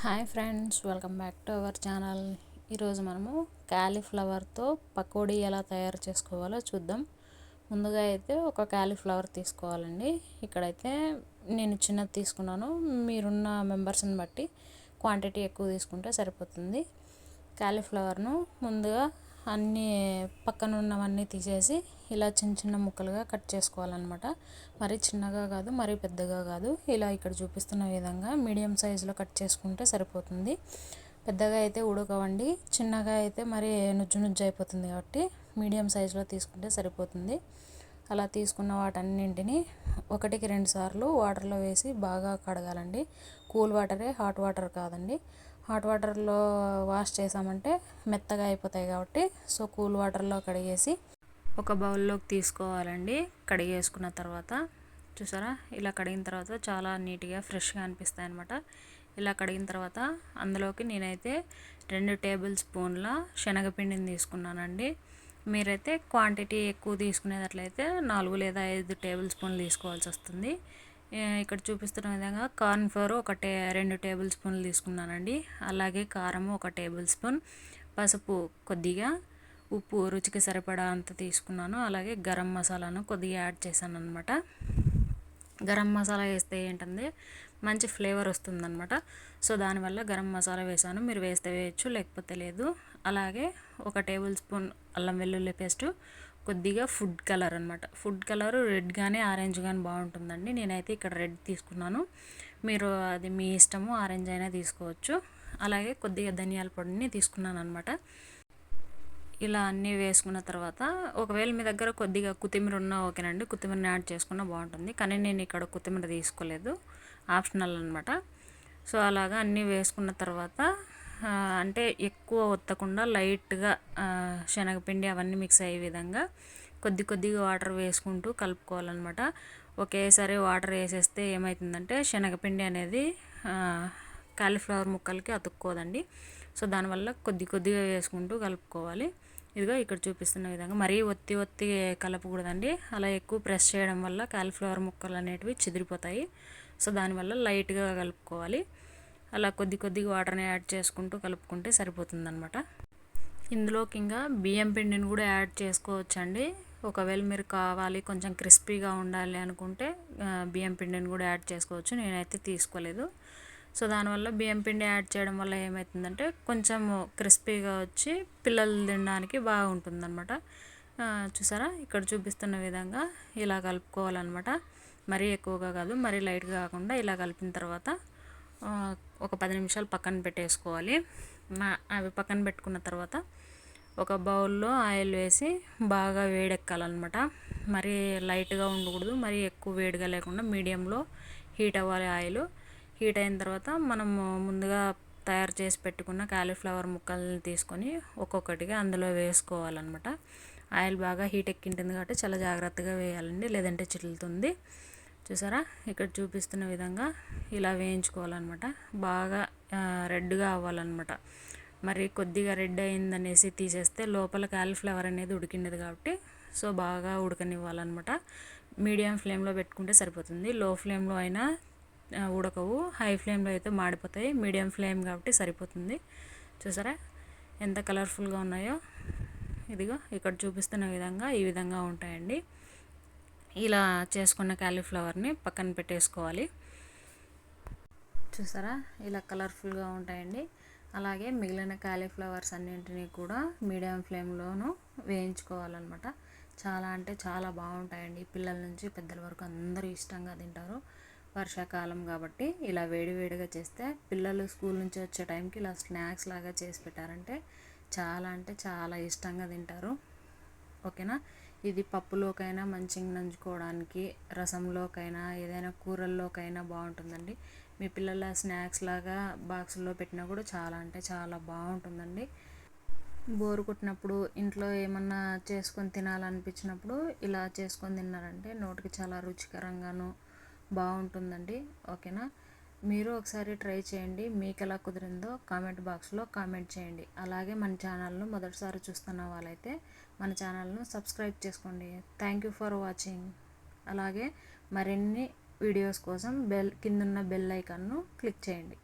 Hi friends welcome back to our channel. ఈరోజు మనము క్యాలీఫ్లవర్తో పకోడీ ఎలా తయారు చేసుకోవాలో చూద్దాం. ముందుగా అయితే ఒక క్యాలీఫ్లవర్ తీసుకోవాలండి. ఇక్కడైతే నేను చిన్నది తీసుకున్నాను. మీరున్న మెంబర్స్ని బట్టి క్వాంటిటీ ఎక్కువ తీసుకుంటే సరిపోతుంది. క్యాలీఫ్లవర్ను ముందుగా అన్నీ పక్కన ఉన్నవన్నీ తీసేసి ఇలా చిన్న చిన్న ముక్కలుగా కట్ చేసుకోవాలన్నమాట. మరీ చిన్నగా కాదు మరీ పెద్దగా కాదు. ఇలా ఇక్కడ చూపిస్తున్న విధంగా మీడియం సైజులో కట్ చేసుకుంటే సరిపోతుంది. పెద్దగా అయితే ఉడకవండి. చిన్నగా అయితే మరి నుజ్జు నుజ్జు అయిపోతుంది కాబట్టి మీడియం సైజులో తీసుకుంటే సరిపోతుంది. అలా తీసుకున్న వాటన్నింటినీ ఒకటికి రెండు సార్లు వాటర్లో వేసి బాగా కడగాలండి. కూల్ వాటరే హాట్ వాటర్ కాదండి. హాట్ వాటర్లో వాష్ చేసామంటే మెత్తగా అయిపోతాయి కాబట్టి సో కూల్ వాటర్లో కడిగేసి ఒక బౌల్లోకి తీసుకోవాలండి. కడిగేసుకున్న తర్వాత చూసారా? ఇలా కడిగిన తర్వాత చాలా నీట్గా ఫ్రెష్గా అనిపిస్తాయి అనమాట ఇలా కడిగిన తర్వాత అందులోకి నేనైతే రెండు టేబుల్ స్పూన్ల శనగపిండిని తీసుకున్నానండి. మీరైతే క్వాంటిటీ ఎక్కువ తీసుకునేటట్లయితే నాలుగు లేదా ఐదు టేబుల్ స్పూన్లు తీసుకోవాల్సి వస్తుంది. ఇక్కడ చూపిస్తున్న విధంగా కార్న్ ఫ్లోర్ ఒక టే రెండు టేబుల్ స్పూన్లు తీసుకున్నానండి. అలాగే కారం ఒక టేబుల్ స్పూన్ పసుపు కొద్దిగా ఉప్పు రుచికి సరిపడా అంత తీసుకున్నాను. అలాగే గరం మసాలాను కొద్దిగా యాడ్ చేశాను అనమాట గరం మసాలా వేస్తే ఏంటంటే మంచి ఫ్లేవర్ వస్తుందన్నమాట. సో దానివల్ల గరం మసాలా వేసాను మీరు వేస్తే వేయచ్చు లేకపోతే లేదు. అలాగే ఒక టేబుల్ స్పూన్ అల్లం వెల్లుల్లి పేస్టు కొద్దిగా ఫుడ్ కలర్ అనమాట ఫుడ్ కలర్ రెడ్ కానీ ఆరెంజ్ కానీ బాగుంటుందండి. నేనైతే ఇక్కడ రెడ్ తీసుకున్నాను. మీరు అది మీ ఇష్టము ఆరెంజ్ అయినా తీసుకోవచ్చు. అలాగే కొద్దిగా ధనియాల పొడిని తీసుకున్నాను అనమాట ఇలా అన్నీ వేసుకున్న తర్వాత ఒకవేళ మీ దగ్గర కొద్దిగా కొత్తిమీర ఉన్నా ఓకేనండి. కొత్తిమీరని యాడ్ చేసుకున్నా బాగుంటుంది. కానీ నేను ఇక్కడ కొత్తిమీర తీసుకోలేదు. ఆప్షనల్ అనమాట సో అలాగా అన్నీ వేసుకున్న తర్వాత అంటే ఎక్కువ ఒత్తకుండా లైట్గా శనగపిండి అవన్నీ మిక్స్ అయ్యే విధంగా కొద్ది కొద్దిగా వాటర్ వేసుకుంటూ కలుపుకోవాలన్నమాట. ఒకేసారి వాటర్ వేసేస్తే ఏమవుతుందంటే శనగపిండి అనేది కాలీఫ్లవర్ ముక్కలకి అతుక్కోదండి. సో దానివల్ల కొద్ది కొద్దిగా వేసుకుంటూ కలుపుకోవాలి. ఇదిగో ఇక్కడ చూపిస్తున్న విధంగా మరీ ఒత్తి ఒత్తి కలపకూడదండి. అలా ఎక్కువ ప్రెస్ చేయడం వల్ల కాలిఫ్లవర్ ముక్కలు అనేటివి చెదిరిపోతాయి. సో దానివల్ల లైట్గా కలుపుకోవాలి. అలా కొద్ది కొద్దిగా వాటర్ని యాడ్ చేసుకుంటూ కలుపుకుంటే సరిపోతుందనమాట ఇందులోకి ఇంకా బియ్యం పిండిని కూడా యాడ్ చేసుకోవచ్చండి. ఒకవేళ మీరు కావాలి కొంచెం క్రిస్పీగా ఉండాలి అనుకుంటే బియ్యం పిండిని కూడా యాడ్ చేసుకోవచ్చు. నేనైతే తీసుకోలేదు. సో దానివల్ల బియ్యం పిండి యాడ్ చేయడం వల్ల ఏమవుతుందంటే కొంచెం క్రిస్పీగా వచ్చి పిల్లలు తినడానికి బాగుంటుందన్నమాట. చూసారా? ఇక్కడ చూపిస్తున్న విధంగా ఇలా కలుపుకోవాలన్నమాట. మరీ ఎక్కువగా కాదు మరీ లైట్గా కాకుండా ఇలా కలిపిన తర్వాత ఒక పది నిమిషాలు పక్కన పెట్టేసుకోవాలి. అవి పక్కన పెట్టుకున్న తర్వాత ఒక బౌల్లో ఆయిల్ వేసి బాగా వేడెక్కాలన్నమాట. మరీ లైట్గా ఉండకూడదు మరీ ఎక్కువ వేడిగా లేకుండా మీడియంలో హీట్ అవ్వాలి ఆయిల్. హీట్ అయిన తర్వాత మనము ముందుగా తయారు చేసి పెట్టుకున్న కాలీఫ్లవర్ ముక్కల్ని తీసుకొని ఒక్కొక్కటిగా అందులో వేసుకోవాలన్నమాట. ఆయిల్ బాగా హీట్ ఎక్కింటుంది కాబట్టి చాలా జాగ్రత్తగా వేయాలండి లేదంటే చిట్లుతుంది చూసారా? ఇక్కడ చూపిస్తున్న విధంగా ఇలా వేయించుకోవాలన్నమాట. బాగా రెడ్గా అవ్వాలన్నమాట. మరి కొద్దిగా రెడ్ అయిందనేసి తీసేస్తే లోపల కాలీఫ్లవర్ అనేది ఉడికిండదు కాబట్టి సో బాగా ఉడకనివ్వాలన్నమాట. మీడియం ఫ్లేమ్లో పెట్టుకుంటే సరిపోతుంది. లో ఫ్లేమ్లో అయినా ఉడకవు. హై ఫ్లేమ్లో అయితే మాడిపోతాయి. మీడియం ఫ్లేమ్ కాబట్టి సరిపోతుంది. చూసారా? ఎంత కలర్ఫుల్గా ఉన్నాయో. ఇదిగో ఇక్కడ చూపిస్తున్న విధంగా ఈ విధంగా ఉంటాయండి. ఇలా చేసుకున్న క్యాలీఫ్లవర్ని పక్కన పెట్టేసుకోవాలి. చూసారా? ఇలా కలర్ఫుల్గా ఉంటాయండి. అలాగే మిగిలిన క్యాలీఫ్లవర్స్ అన్నింటినీ కూడా మీడియం ఫ్లేమ్లోనూ వేయించుకోవాలన్నమాట. చాలా అంటే చాలా బాగుంటాయండి. పిల్లల నుంచి పెద్దల వరకు అందరూ ఇష్టంగా తింటారు. వర్షాకాలం కాబట్టి ఇలా వేడివేడిగా చేస్తే పిల్లలు స్కూల్ నుంచి వచ్చే టైంకి ఇలా స్నాక్స్ లాగా చేసి పెట్టారంటే చాలా అంటే చాలా ఇష్టంగా తింటారు. ఓకేనా? ఇది పప్పులోకైనా మంచిగా నంచుకోవడానికి రసంలోకైనా ఏదైనా కూరల్లోకైనా బాగుంటుందండి. మీ పిల్లల స్నాక్స్ లాగా బాక్స్లో పెట్టినా కూడా చాలా అంటే చాలా బాగుంటుందండి. బోరు కొట్టినప్పుడు ఇంట్లో ఏమన్నా చేసుకొని తినాలనిపించినప్పుడు ఇలా చేసుకొని తిన్నారంటే నోటికి చాలా రుచికరంగాను బాగుంటుందండి. ఓకేనా? మీరు ఒకసారి ట్రై చేయండి. మీకు ఎలా కుదిరిందో కామెంట్ బాక్స్లో కామెంట్ చేయండి. అలాగే మన ఛానల్ను మొదటిసారి చూస్తున్న వాళ్ళైతే మన ఛానల్ను సబ్స్క్రైబ్ చేసుకోండి. Thank you for watching. అలాగే మరిన్ని వీడియోస్ కోసం బెల్ కిందున్న బెల్ ఐకాన్ను క్లిక్ చేయండి.